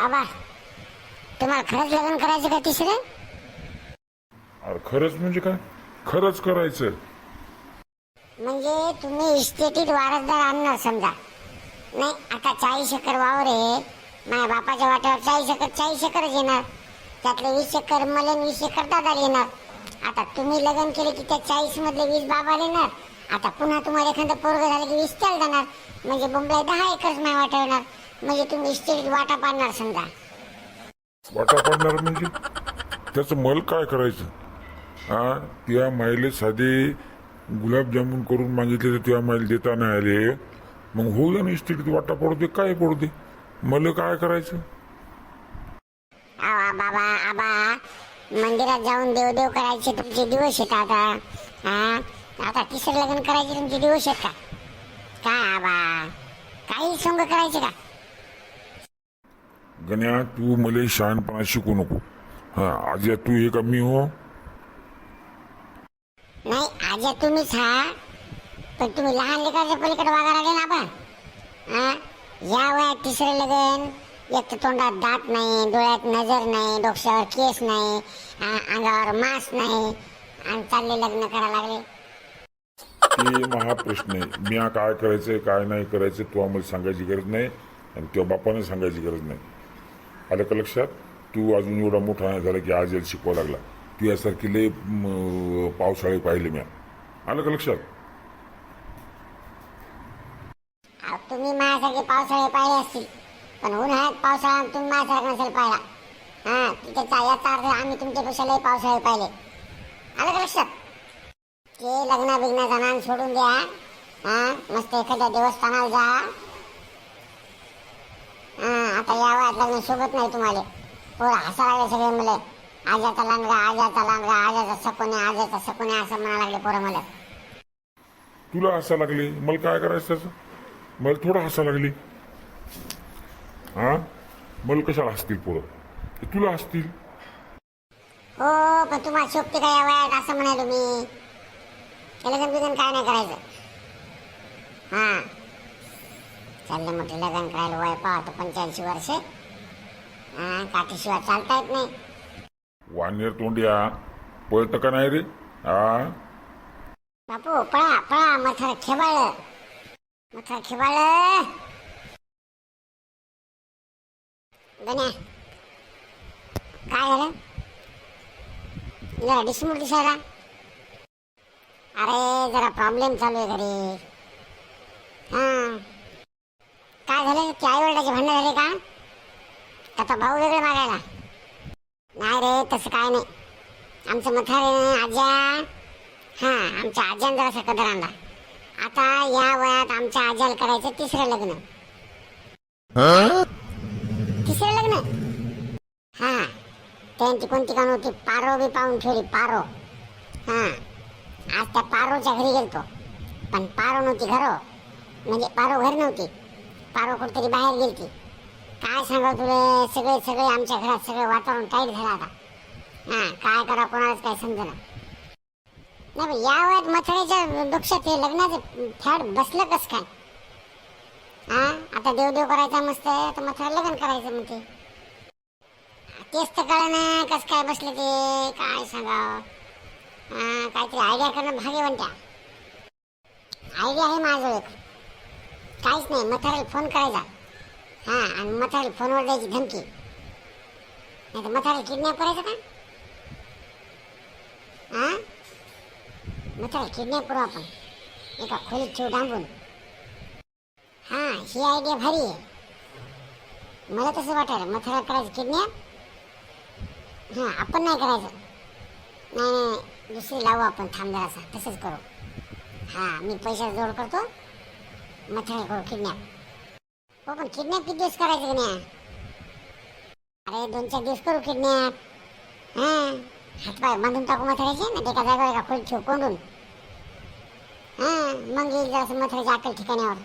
आबा तुम्हाला खरंच लग्न करायचं का तिसरं? अरे खरंच म्हणजे काय? खरंच करायचं. म्हणजे तुम्ही इस्टेटीत वारसदार आणणार समजा. नाही आता चाळीस एकर वावर आहे. माझ्या बापाच्या वाट्यावर चाळीस एकर चाळीस एकरच येणार. त्यातले वीस एकर मला आणि वीस एकर दादाला येणार. आता तुम्ही लग्न केले की त्या चाळीस मधले वीस बाबाला येणार. आता पुन्हा तुम्हाला एखादं पोरग झालं की वीस त्याला जाणार. म्हणजे बोंबला दहा एकरच माझ्या वाट्यावर येणार. म्हणजे तुम्ही इस्टेटीत वाटा पाडणार समजा. वाटा पडणार म्हणजे? त्याचं मल काय करायचं? हा त्या माईले साधे गुलाबजामुन करून मागितले तर त्या माईल देता नाही आले. मग होऊ दे ना इस्टेटीत वाटा पडू दे काय पडू दे? मला काय करायचं? आवा बाबा आबा मंदिरात जाऊन देवदेव करायचे तुमचे दिवस आहेत आता. हा आता तिसरं लग्न करायचे तुमचे दिवस आहेत का? काय आबा? काही संग करायचे का? गण्या तू मला शहाणपणा शिकू नको. हा आज या तू हे का मी हो? नाही आज तुम्हीच हा. पण तुम्ही लहान लेकराच्या पलीकडे वागा लागले ना आबा हा? या वयात तिसरं लग्न एक तर तोंडात दात नाही डोळ्यात नजर नाही डोक्यावर केस नाही हा, अंगावर मांस नाही आणि चालले लग्न करायला लागले. ते महा प्रश्न आहे. मी काय करायचंय काय नाही करायचं तू आम्हाला सांगायची गरज नाही आणि तुझ्या बापाने सांगायची गरज नाही. आलं का लक्षात? तू अजून एवढा मोठा नाही झाला की आज याला शिकवा लागला. तू यासारखी लय पावसाळे पाहिले मी आलं का लक्षात? तुम्ही माझ्यासारखे पावसाळे पाहिले असतील. पण उन्हाळ्यात पावसाळा तुम्ही माझ्यासारखा नसेल पाहिला. हा त्याचा याचा अर्थ आम्ही तुमच्यापेक्षा लय पावसाळे पाहिले. आलं का लक्षात? ते लग्न बिग्न जाणार सोडून द्या. हा मस्त एखाद्या देवस्थानाला जा. आता या वयात लग्न शोभत नाही तुम्हाला. पोरं हसा लागले सगळे मुले. आजाचा लांडगा आजाचा लांडगा आजाचा सकोने आजाचा सकोने असं म्हणा लागले पोरं मला. तुला हसा लागली? मला काय करायचं त्याचं? मला थोडं हसा लागली. हा? मला कशाला हसतील पोरं? ते तुला हसतील. हो पण तुम्हाला शोभते का या वयात? असं म्हणाले मी हे लग्न बिगन काय नाही करायचं. हा. चालले मोठे लग्न करायला वय पाहतो पंच्याऐंशी वर्ष. हा काठीशिवाय चालता येत नाही. वानेर तोंड्या पळतं का नाही रे? हा? बापू पळा पळा मथर खेबाळ मथर खेबाळ गण्या काय झालं? जरा डिसमूर दिसायला अरे जरा प्रॉब्लेम चालू आहे घरी. हा. काय झालं? की आई वडिलाचे भांडण झाले का? आता भाऊ वेगळे मागायला नाही रे तसं काय नाही. आमचं मथार आज्या. हा आमच्या आज्यानं जरासा कदर आणला. आता या वयात आमच्या आज्याला करायचं तिसरं लग्न. तिसरं लग्न? हा. त्यांची कोणती कान होती? पारो बी पाहून ठेवली पारो. हा. आज त्या पारोच्या घरी गेलतो. पण पारो नव्हती घरो. म्हणजे पारो घर नव्हती. पारो कुठेतरी बाहेर गेलती. काय सांगा तुला? सगळे सगळे आमच्या घरात सगळं वातावरण टाईट झालं आता. हा काय करा कोणालाच काय समजलं नाही. या वयात मथळ्याच्या डोक्यात हे लग्नाचं फॅड बसलं कस काय? हा आता देवदेव करायचा मस्त तर मथळ्या लग्न करायचं म्हणते तेच तर कळ ना कस काय बसलं ते काय सांगावं? हा काहीतरी आयडिया करणं भागे म्हणत्या. आयडिया आहे माझं एक. काहीच नाही मथाऱ्याला फोन करायचा. हां आणि मथाऱ्याला फोनवर द्यायची धमकी. नाही तर मथाऱ्याला किडनॅप करायचं का? हां मग किडनॅप करू आपण. एका खोलीत ठेवू डांबून. हां ही आयडिया भारी आहे. मला तसं वाटायला मथाऱ्याला करायचं किडनॅप हां आपण नाही करायचं. नाही नाही दुसरी लावू आपण थांब जरासा तसंच करू. हां मी पैशाचा जोड करतो. मथाला करू किडनॅप हो पण किडनॅप किती दिवस करायचं की नाही? अरे दोन चार दिवस करू किडनॅप हा. हातपाय बांधून टाकू मथाऱ्याचे ना एका जागेवर एका खोलीत ठेवू कोंडून. हा मग येईल जरा मथाऱ्याच्या अक्कल ठिकाणावर.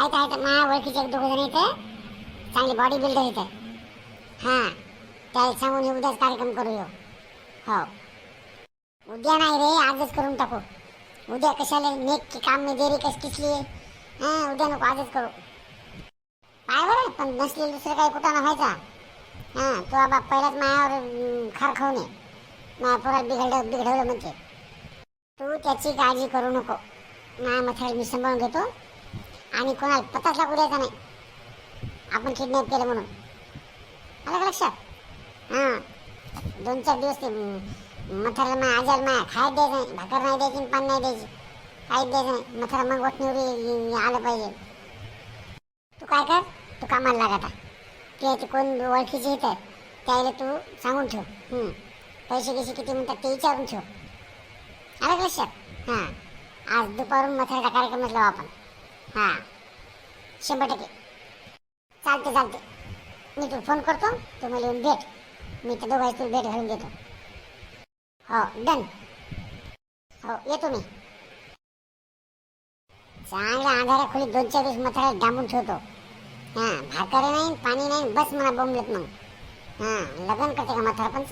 आहेत आहेत माझ्या ओळखीचे एक दोघं जण इथे. चांगले बॉडी बिल्डर इथे. हा त्याला सांगून हे उद्याच कार्यक्रम करू येऊ हो. उद्या नाही रे आजच करून टाकू. उद्या कशाला नेक की काम मी देरी कस किसली हा उद्या नको आजच करू. काय बरं पण नसलेलं दुसरं काही कुठं व्हायचा हां तो बाप पहिलाच मायावर अं, खार खाऊ नये माया पोरात बिघडलं बिघडवलं म्हणते तू त्याची काळजी करू नको. माया मथाला मी सांभाळून घेतो. आणि कोणाला पताच लागू द्यायचा नाही. आपण किडनॅप केलं म्हणून. आलं का लक्षात? हां. दोन चार दिवस ते मथाला माया आजार माया खायला द्यायचं नाही भाकर नाही द्यायची आणि नाही द्यायची. काहीच द्यायचं नाही मथर मग वटणीवर आलं पाहिजे. तू काय कर तू कामाला लाग आता. ते कोण ओळखीचे येत त्याला तू सांगून ठेव. पैसे कसे किती म्हणतात ते विचारून ठेव. आलं लक्षात? हां. आज दुपारून मथाचा कार्यक्रमच लावू आपण हां. शंभर टक्के. चालते चालते मी तुला फोन करतो तू मला येऊन भेट. मी तर दोघांची तुला भेट घालून देतो. हो डन हो येतो मी. चांगल्या अंधाऱ्या खोलीत दोन चार दिवस मथळ्यात डांबून ठेवतो. हां भाकर नाही पाणी नाही बस मला बोंबलेत मग. हां लग्न करते का म्हातारा पण